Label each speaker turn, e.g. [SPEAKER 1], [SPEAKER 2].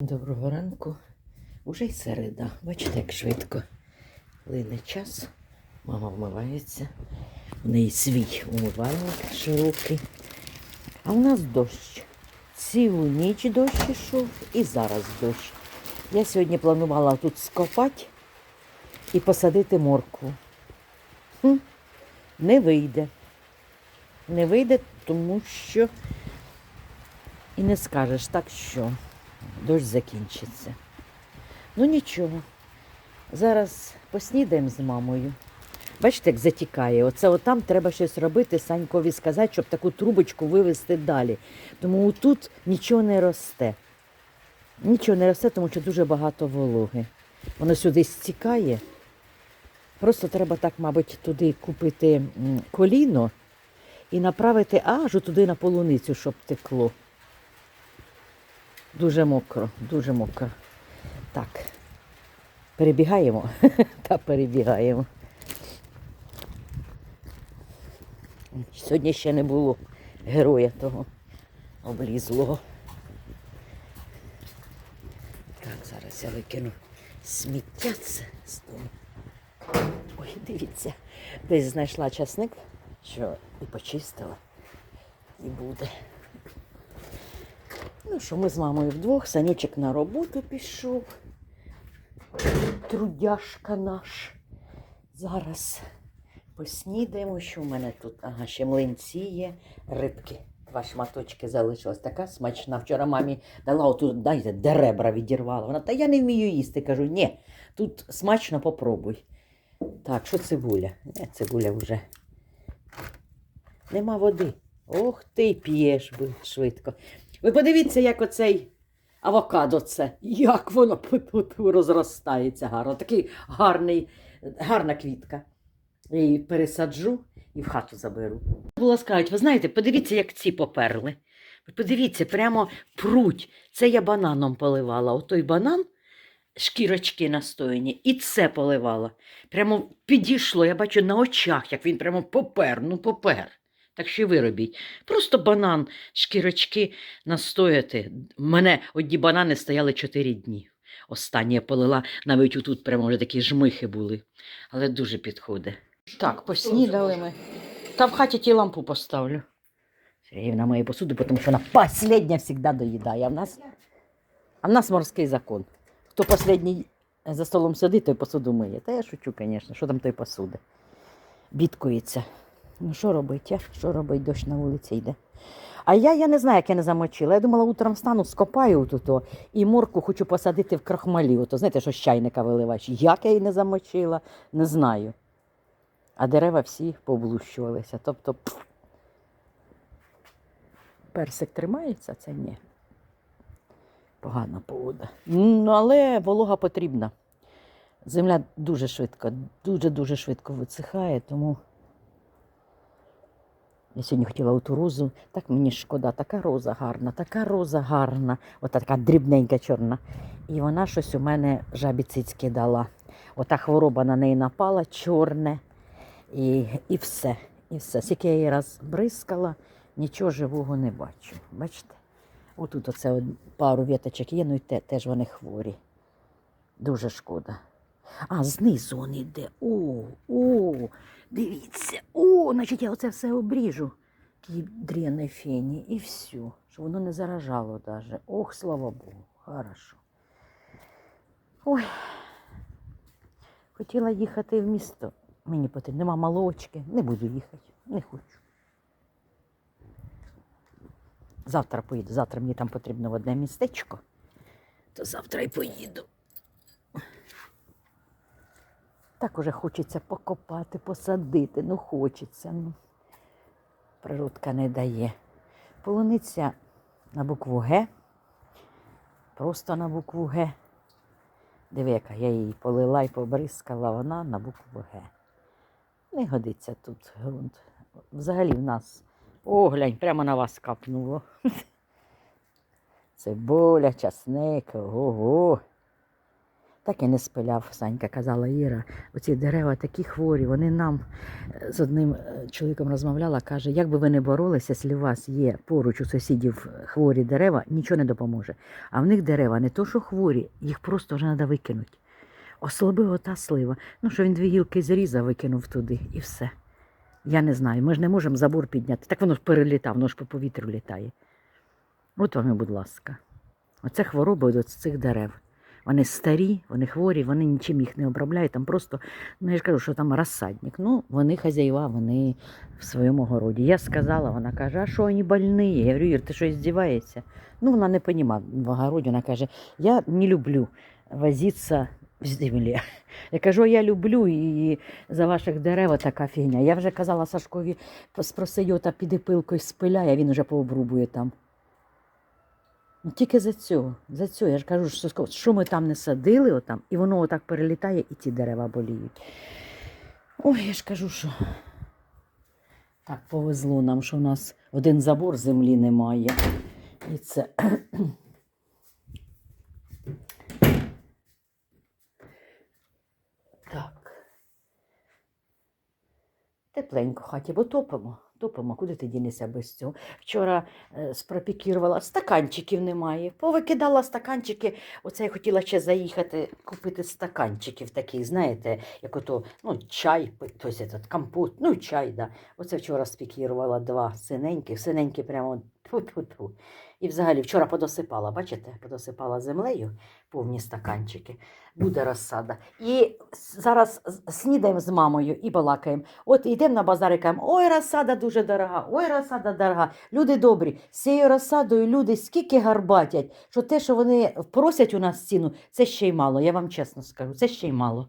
[SPEAKER 1] Доброго ранку. Уже й середа. Бачите, як швидко. Лине час. Мама вмивається. У неї свій умивальник широкий. А у нас дощ. Цілу ніч дощ ішов і зараз дощ. Я сьогодні планувала тут скопати і посадити моркву. Хм, не вийде. Не вийде, тому що і не скажеш так, що дощ закінчиться. Ну нічого. Зараз поснідаємо з мамою. Бачите, як затікає. Оце отам треба щось робити, Санькові сказати, щоб таку трубочку вивезти далі. Тому тут нічого не росте. Нічого не росте, тому що дуже багато вологи. Воно сюди стікає. Просто треба так, мабуть, туди купити коліно і направити аж туди на полуницю, щоб текло. Дуже мокро, дуже мокро. Так. Перебігаємо та перебігаємо. Сьогодні ще не було героя того облізлого. Так, зараз я викину сміття з дому. Ой, дивіться, десь знайшла часник, що і почистила, і буде. Ну що, ми з мамою вдвох, Санючек на роботу пішов. Трудяшка наш. Зараз поснідаємо, що в мене тут. Ага, ще млинці є, рибки. Два шматочки залишилось. Така смачна. Вчора мамі дала отут, дайте, де ребра відірвала. Вона, та я не вмію їсти. Кажу, ні, тут смачно попробуй. Так, що цибуля? Не, цибуля вже. Нема води. Ох ти п'єш швидко. Ви подивіться, як оцей авокадо це, як воно тут розростається гарно. Такий гарний, гарна квітка. Я її пересаджу і в хату заберу. Була сказати, ви знаєте, подивіться, як ці поперли. Ви Подивіться, прямо пруть. Це я бананом поливала. Отой банан, шкірочки настояні, і це поливала. Прямо підійшло, я бачу на очах, як він прямо попер, ну попер. Так що ви робіть. Просто банан, шкірочки настояти. У мене одні банани стояли 4 дні. Останні я полила, навіть отут прямо вже такі жмихи були. Але дуже підходить. Так, поснідали ми. Та в хаті ті лампу поставлю. Сергіївна має посуду, тому що вона последня завжди доїдає. А в нас, а в нас морський закон. Хто последній за столом сидить, той посуду миє. Та я шучу, звісно, що там той посуди. Бідкується. Ну, що робить? Що робить? Дощ на вулиці йде. А я, я не знаю, як я не замочила. Я думала, утром встану, скопаю тут і морку хочу посадити в крахмалі. Ото, знаєте, що з чайника виливаєш. Як я її не замочила, не знаю. А дерева всі поблущувалися. Тобто персик тримається, це ні. Погана погода. Ну, але волога потрібна. Земля дуже швидко, дуже-дуже швидко висихає, тому. Я сьогодні хотіла оту розу, так мені шкода, така роза гарна, така роза гарна, ота така дрібненька чорна. І вона щось у мене жабі цицьки дала. Ота хвороба на неї напала, чорне, і, і все. І все. Скільки я її раз бризкала, нічого живого не бачу. Бачите? Отут оце пару віточок є, ну і те, теж вони хворі. Дуже шкода. А, знизу він йде. О, о, дивіться. Значить я оце все обріжу. Тій дряної фені і все. Щоб воно не заражало даже. Ох, слава Богу, хорошо. Ой. Хотіла їхати в місто. Мені потрібно, нема молочки. Не буду їхати. Не хочу. Завтра поїду. Завтра мені там потрібно в одне містечко. То завтра й поїду. Так уже хочеться покопати, посадити. Ну хочеться. Ну. Природка не дає. Полуниця на букву Г. Просто на букву Г. Диви, яка я її полила і побризкала, вона на букву Г. Не годиться тут ґрунт. Взагалі в нас. О, глянь, прямо на вас капнуло. Цибуля, часник, ого. Так і не спиляв, Санька казала Іра. Оці дерева такі хворі, вони нам е, з одним е, чоловіком розмовляла, каже, як би ви не боролися, якщо у вас є поруч у сусідів хворі дерева, нічого не допоможе. А в них дерева не то, що хворі, їх просто вже треба викинути. Ослабила та слива. Ну, що він дві гілки зрізав, викинув туди і все. Я не знаю, ми ж не можемо забор підняти. Так воно ж перелітав, воно ж по повітрю літає. От вам і, будь ласка. Оце хвороби от цих дерев. Вони старі, вони хворі, вони нічим їх не обробляють. Там просто, ну я ж кажу, що там розсадник. Ну, вони хазяїва, вони в своєму городі. Я сказала, вона каже, а що вони больні? Я говорю, Ір, ти що здіваєшся? Ну, вона не розуміє в огороді, вона каже, я не люблю возитися в землі. Я кажу, я люблю і за ваших дерев така фігня. Я вже казала Сашкові, спроси його та піди пилкою спиляє, а він вже пообрубує там. Ну, тільки за цього, за цього. Я ж кажу, що, що ми там не садили, отам, і воно отак перелітає, і ті дерева боліють. Ой, я ж кажу, що так повезло нам, що в нас один забор землі немає. І це. Так. Тепленько в хаті, бо топимо. Топимо, куди ти дінешся без цього? Вчора е, спропікірувала, стаканчиків немає. Повикидала стаканчики. Оце я хотіла ще заїхати купити стаканчиків таких, знаєте, як ото ну, чай, тобто компот, ну чай, да. Оце вчора спікірувала два синеньких, синенькі прямо тьфу-тьфу-тьфу. І взагалі вчора подосипала, бачите, подосипала землею повні стаканчики. Буде розсада. І зараз снідаємо з мамою і балакаємо. От йдемо на базар і кажемо, ой, розсада дуже дорога, ой, розсада дорога. Люди добрі, з цією розсадою люди скільки гарбатять, що те, що вони просять у нас ціну, це ще й мало. Я вам чесно скажу, це ще й мало.